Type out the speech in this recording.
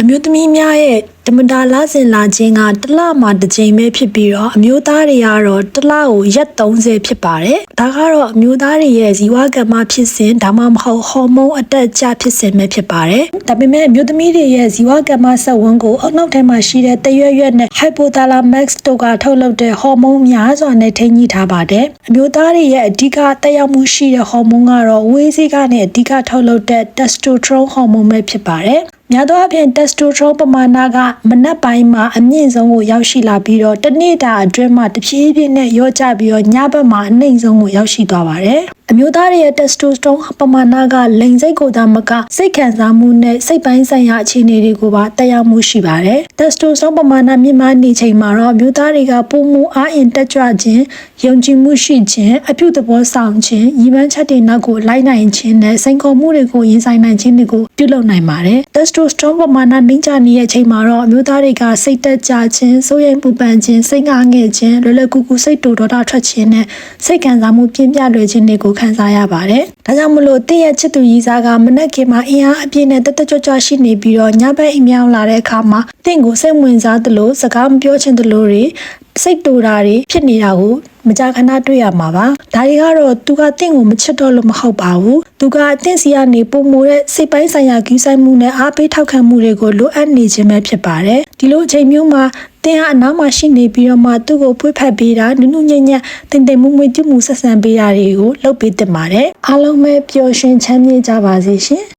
အမျိုးသမီးများရဲ့ဓမ္မတာလစဉ်လာခြင်းကတစ်လမှာတစ်ကြိမ်ပဲဖြစ်ပြီးတော့အမျိုးသားတွေကတော့တစ်လကိုရက်30ဖြစ်ပါတယ်။ဒါကတော့အမျိုးသားတွေရဲ့ဇီဝကမ္မဖြစ်စဉ်ဒါမှမဟုတ်ဟော်မုန်းအတက်အကျဖြစ်စဉ်ပဲဖြစ်ပါတယ်။ဒါပေမဲ့အမျိုးသမီးတွေရဲ့ဇီဝကမ္မဆက်ဝန်ကိုအောက်နောက်ထဲမှာရှိတဲ့တရွက်ရွက်နဲ့ hypothalamus တို့ကထုတ်လုပ်တဲ့ဟော်မုန်းများစွာနဲ့ထိန်းညှိထားပါတယ်။အမျိုးသားတွေရဲ့အဓိကတက်ရောက်မှုရှိတဲ့ဟော်မုန်းကတော့ဝေးစေးကနေအဓိကထုတ်လုပ်တဲ့ testosterone ဟော်မုန်းပဲဖြစ်ပါတယ်။ များသောအားဖြင့် testosterone ပမာဏကမနက်ပိုင်းမှာအမြင့်ဆုံးကိုရောက်ရှိလာပြီးတော့တစ်နေ့တာအတွင်းမှာတဖြည်းဖြည်းနဲ့ရော့ကျပြီးတော့ညဘက်မှာအနှိမ့်ဆုံးကိုရောက်ရှိသွားပါတယ်။အမျိုးသားတွေရဲ့ testosterone ပမာဏကလိင်စိတ်ကိုသာမကစိတ်ခံစားမှုနဲ့စိတ်ပိုင်းဆိုင်ရာအခြေအနေတွေကိုပါတက်ရောက်မှုရှိပါတယ်။ testosterone ပမာဏမြင့်မားနေချိန်မှာတော့အမျိုးသားတွေကပုံမှုအားအင်တက်ကြွခြင်းယုံကြည်မှုရှိခြင်းအပြုသဘောဆောင်ခြင်းရည်မှန်းချက်တွေနောက်ကိုလိုက်နိုင်ခြင်းနဲ့စိန်ခေါ်မှုတွေကိုရင်ဆိုင်နိုင်ခြင်းတွေကိုပြုလုပ်နိုင်ပါတယ်။ testosterone ပမာဏနှိမ့်ချနေတဲ့အချိန်မှာတော့အမျိုးသားတွေကစိတ်တက်ကြခြင်းစိုးရိမ်ပူပန်ခြင်းစိတ်ငါငယ်ခြင်းလွယ်လွယ်ကူကူစိတ်တူဒေါသထွက်ခြင်းနဲ့စိတ်ခံစားမှုပြင်းပြလွယ်ခြင်းတွေကိုခံစားရပါတယ်။ဒါကြောင့်မလို့တည့်ရဲ့ချစ်သူရည်စားကမနက်ခင်မှာအင်အားအပြည့်နဲ့တက်တက်ကြွကြွရှိနေပြီးတော့ညဘက်အိမ်မြောင်လာတဲ့အခါမှာတင့်ကိုစိတ်ဝင်စားသလိုစကားမပြောချင်သလိုတွေ စိတ်တူတာတွေဖြစ်နေတာကိုမကြာခဏတွေ့ရမှာပါဒါတွေကတော့သူကတင့်ကိုမချစ်တော့လို့မဟုတ်ပါဘူးသူကအတင့်စီကနေပုံမိုတဲ့စိတ်ပိုင်းဆိုင်ရာဂီးဆိုင်မှုနဲ့အားပေးထောက်ခံမှုတွေကိုလိုအပ်နေခြင်းပဲဖြစ်ပါတယ်ဒီလိုအချိန်မျိုးမှာတင်ဟာအနောက်မှာရှိနေပြီးတော့မှသူ့ကိုဖွေးဖက်ပေးတာနုနုညံ့ညံ့တင်တင်မွမွပြုမှုဆက်ဆံပေးတာတွေကိုလုပ်ပေးတင်ပါတယ်အားလုံးပဲပျော်ရွှင်ချမ်းမြေ့ကြပါစေရှင်